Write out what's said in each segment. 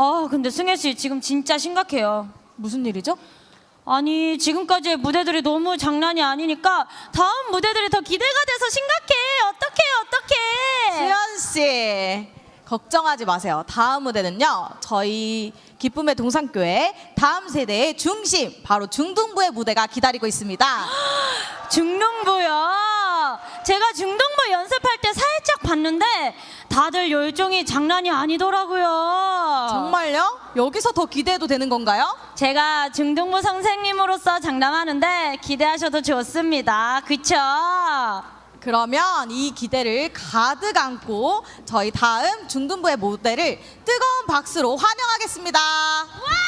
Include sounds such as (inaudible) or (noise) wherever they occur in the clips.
아 근데 승혜 씨 지금 진짜 심각해요. 무슨 일이죠? 아니 지금까지의 무대들이 너무 장난이 아니니까 다음 무대들이 더 기대가 돼서 심각해. 어떡해 어떡해. 수현 씨 걱정하지 마세요. 다음 무대는요. 저희 기쁨의 동산교회 다음 세대의 중심 바로 중등부의 무대가 기다리고 있습니다. (gasps) 중등부요. 제가 중등부 연습할 때 살짝 봤는데 다들 열정이 장난이 아니더라고요. 정말요? 여기서 더 기대해도 되는 건가요? 제가 중등부 선생님으로서 장담하는데 기대하셔도 좋습니다. 그쵸? 그러면 이 기대를 가득 안고 저희 다음 중등부의 무대를 뜨거운 박수로 환영하겠습니다. 와!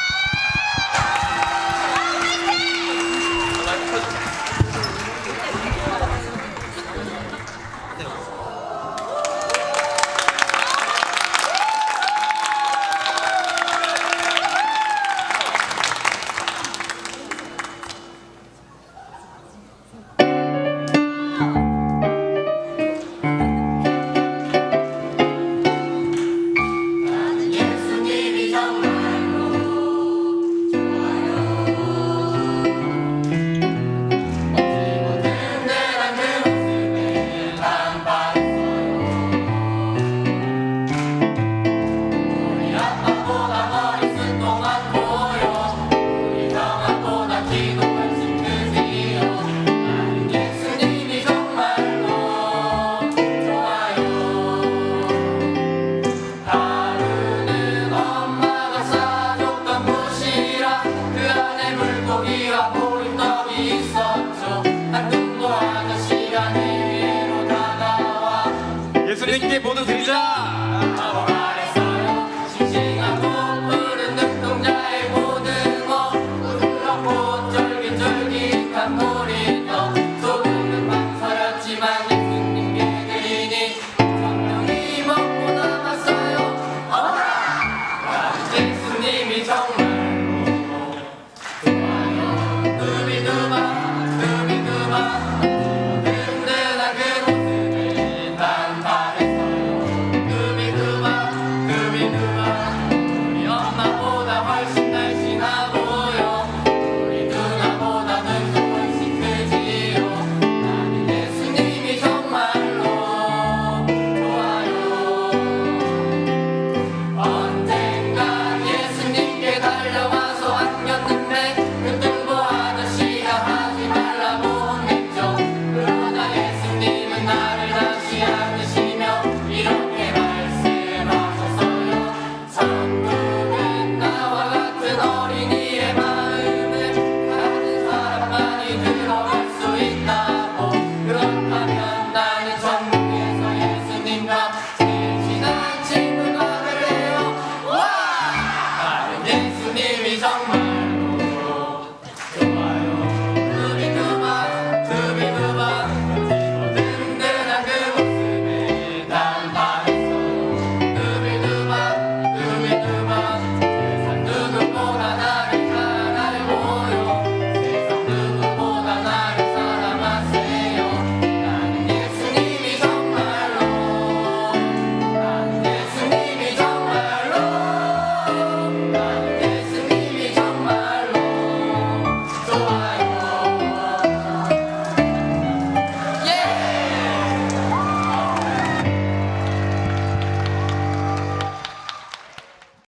Você tem que